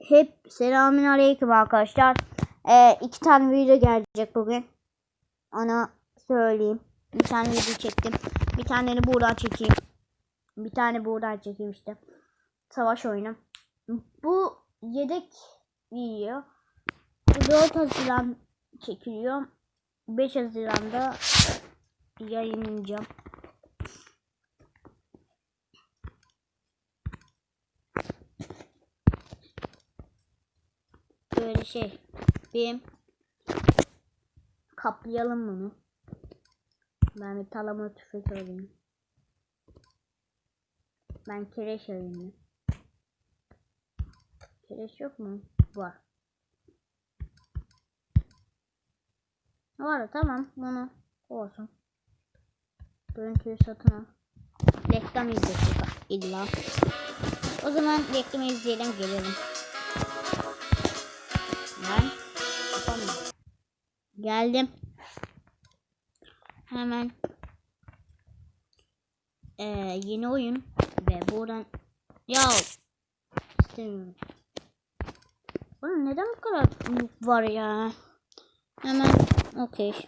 Hep selamün aleyküm arkadaşlar. Ee, iki tane video gelecek bugün. Ona söyleyeyim. Bir tane video çektim. Bir tanesini buradan çekeyim. Bir tane buradan çekeyim işte. Savaş oyunu. Bu yedek video. 4 Haziran çekiliyor. 5 Haziran'da yayınlayacağım. Böyle şey. Bir kaplayalım bunu. Ben bir talama tüfek alayım. Ben kereş alayım. Kereş yok mu? Var. Var tamam bunu olsun. Görüntüyü satın al. Reklam izleyecek illa. O zaman reklam izleyelim gelelim. Geldim. Hemen ee, yeni oyun ve buradan ya istemiyorum. Oğlum neden bu kadar var ya? Hemen okey.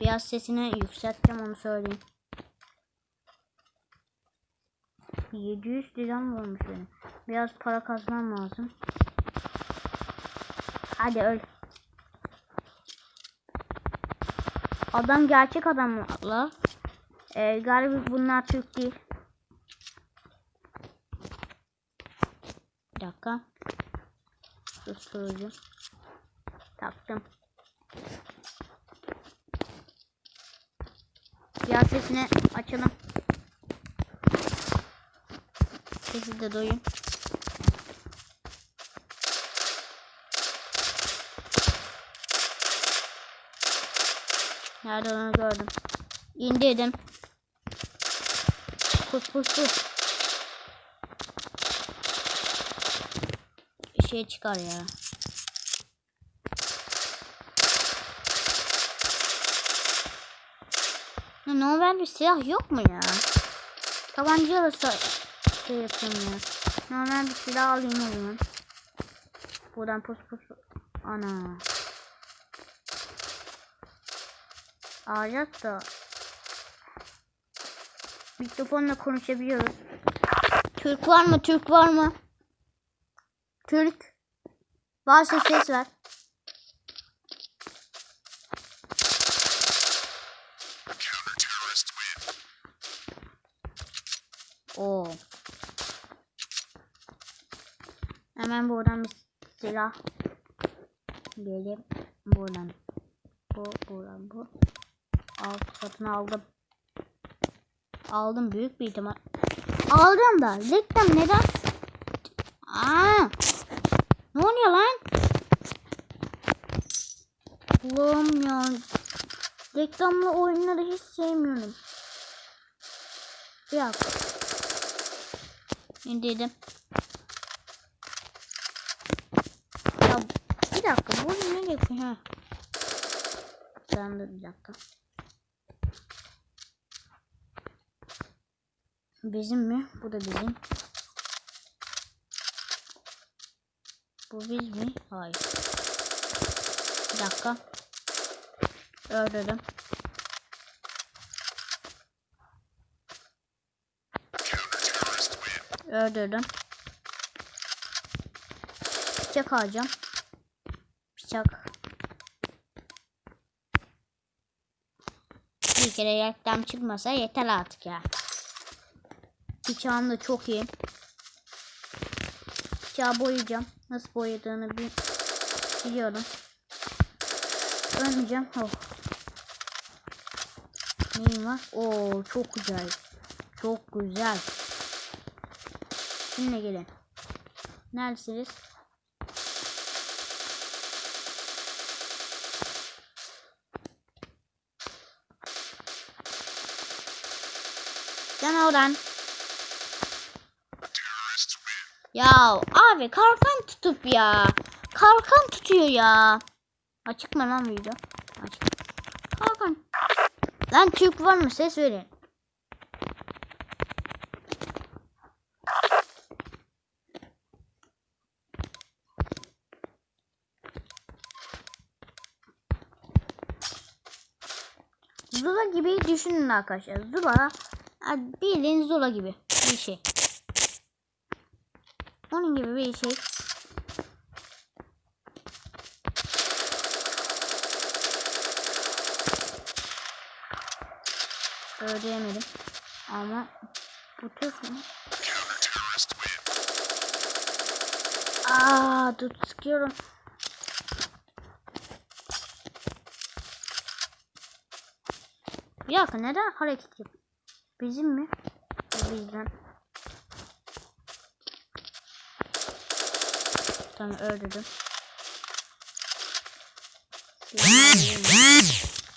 Biraz sesini yükselteceğim onu söyleyeyim. 700 liram varmış benim. Biraz para kazmam lazım. Hadi öl. Adam gerçek adamla. Ee, galiba bunlar Türk değil. Bir dakika. Susturucu. Taktım. Yağ sesini açalım. Sesi de doyun. Nerede onu gördüm. İndirdim. Pus pus pus. Bir şey çıkar ya. Ya normal bir silah yok mu ya? Tabancayla şey yapayım ya. Normal bir silah alayım o zaman. Buradan pus pus. Ana. Alacak da. Mikrofonla konuşabiliyoruz. Türk var mı? Türk var mı? Türk. Varsa ses ver. Oo. Hemen buradan bir silah. Gelip buradan. Bu, bu. Al, satın aldım. Aldım büyük bir ihtimal. Aldım da. Reklam neden? Aa! Ne oluyor lan? Allah'ım ya. Reklamlı oyunları hiç sevmiyorum. Bir dakika. İndirdim. Ya bir dakika. Bu ne yapıyor? Ha. Ben de bir dakika. Bizim mi? Bu da bizim. Bu biz mi? Hayır. Bir dakika. Öldürdüm. Öldürdüm. Bıçak alacağım. Bıçak. Bir kere reklam çıkmasa yeter artık ya. Bıçağım da çok iyi. Bıçağı boyayacağım. Nasıl boyadığını bir biliyorum. Ölmeyeceğim. Oh. Neyim var? Oo çok güzel. Çok güzel. Şimdi gelin. Neredesiniz? Sen oradan. Ya abi kalkan tutup ya. Kalkan tutuyor ya. Açık mı lan video? Açık. Kalkan. Lan Türk var mı? Ses verin. Zula gibi düşünün arkadaşlar. Zula bildiğin Zula gibi bir şey. Onun gibi bir şey. Öldüremedim. Ama bu tür mü? Aa, dur sıkıyorum. Bir dakika neden hareket yap? Bizim mi? Bizden. Tamam öldürdüm.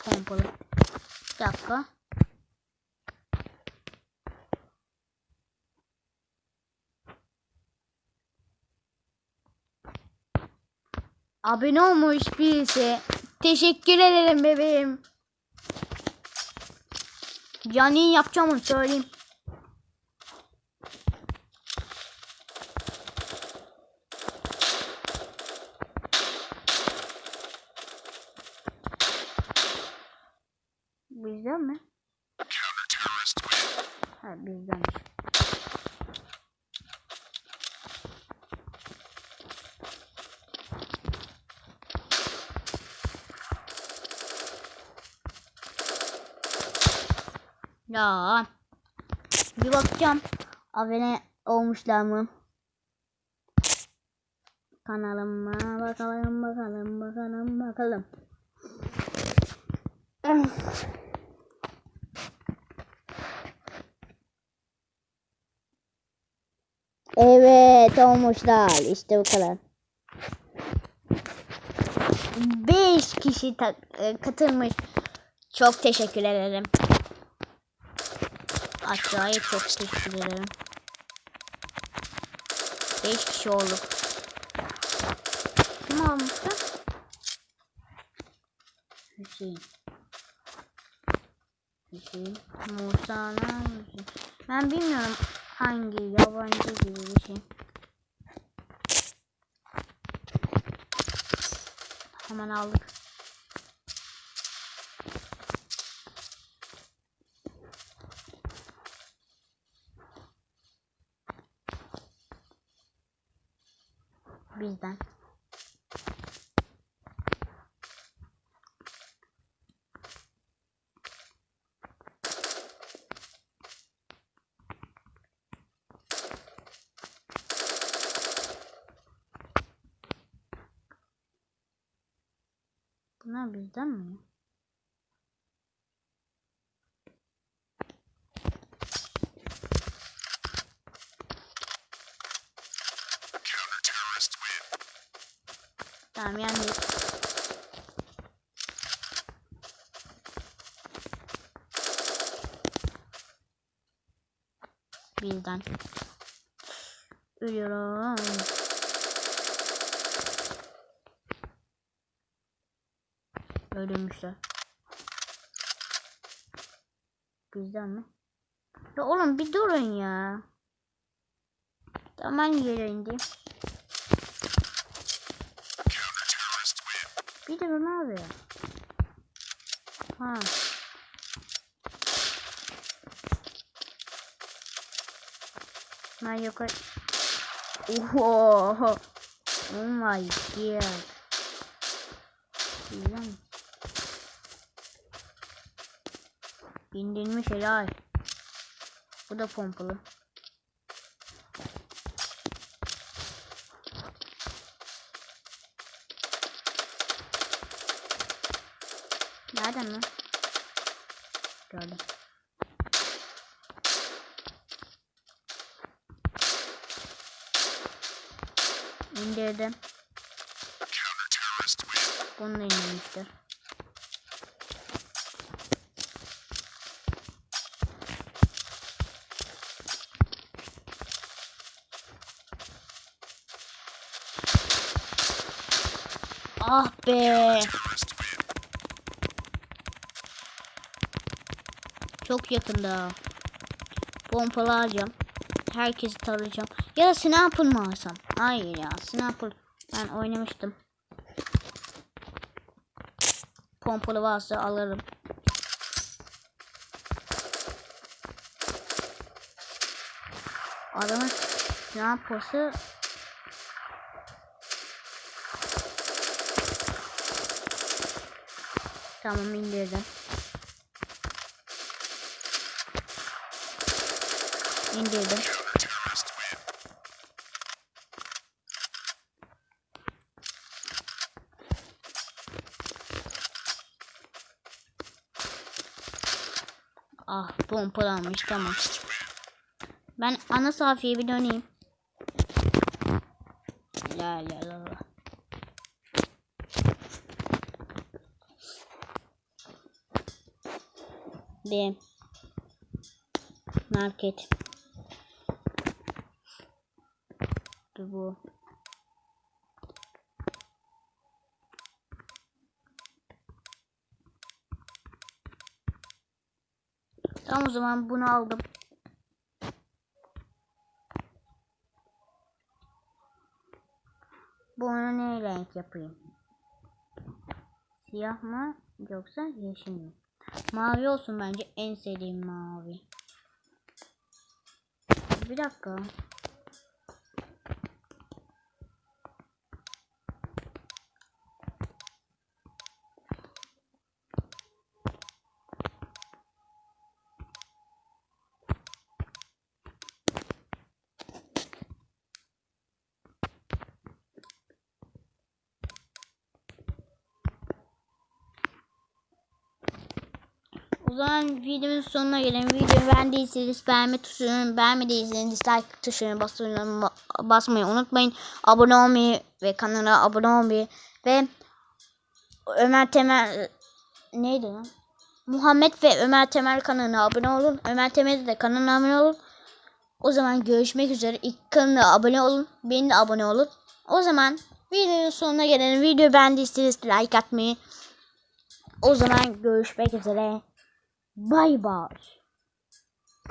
Pompalı. Bir dakika. Abone olmuş birisi. Teşekkür ederim bebeğim. Canlı yapacağım onu söyleyeyim. Bizden mi? Bizden. Ya. Bir bakacağım. Abone olmuşlar mı? Kanalıma bakalım bakalım bakalım bakalım. Evet olmuşlar. İşte bu kadar. 5 kişi e, katılmış. Çok teşekkür ederim. Aşağıya çok teşekkür ederim. 5 kişi olduk. Kim almıştı? Hüseyin. Hüseyin. Musa ne Hüseyin. Ben bilmiyorum hangi yabancı gibi bir şey. Hemen aldık. Bizden. Bunlar bizden mi? Tamam yani bizden. Ölüyorum. Öldürmüşler. Bizden mi? Ya oğlum bir durun ya. Tamam yere indim. Bir ne yapıyor? Ha. Ben yukarı... Oho. Oh my god. Güzel İndirilmiş helal. Bu da pompalı. Nereden mi? Gördüm. İndirdim. Bunu indirmiştir. Ah be. Çok yakında. Pompalı alacağım. Herkesi tarayacağım. Ya da sniper mı alsam? Hayır ya sniper. Ben oynamıştım. Pompalı varsa alırım. Adamın sniper'sı Tamam indirdim. İndirdim. Ah pompalanmış tamam. Ben ana sayfaya bir döneyim. La la la la. Bir market. Bu. Tamam o zaman bunu aldım. Bunu ne renk yapayım? Siyah mı yoksa yeşil mi? Mavi olsun bence en sevdiğim mavi. Bir dakika. O zaman videonun sonuna gelelim. Videoyu beğendiyseniz beğenme tuşunu, beğenmediyseniz dislike tuşuna basmayı, basmayı unutmayın. Abone olmayı ve kanala abone olmayı ve Ömer Temel neydi lan? Muhammed ve Ömer Temel kanalına abone olun. Ömer Temel'de de kanalına abone olun. O zaman görüşmek üzere. İlk kanala abone olun. Benim de abone olun. O zaman videonun sonuna gelelim. Videoyu beğendiyseniz like atmayı. O zaman görüşmek üzere. Bye bye.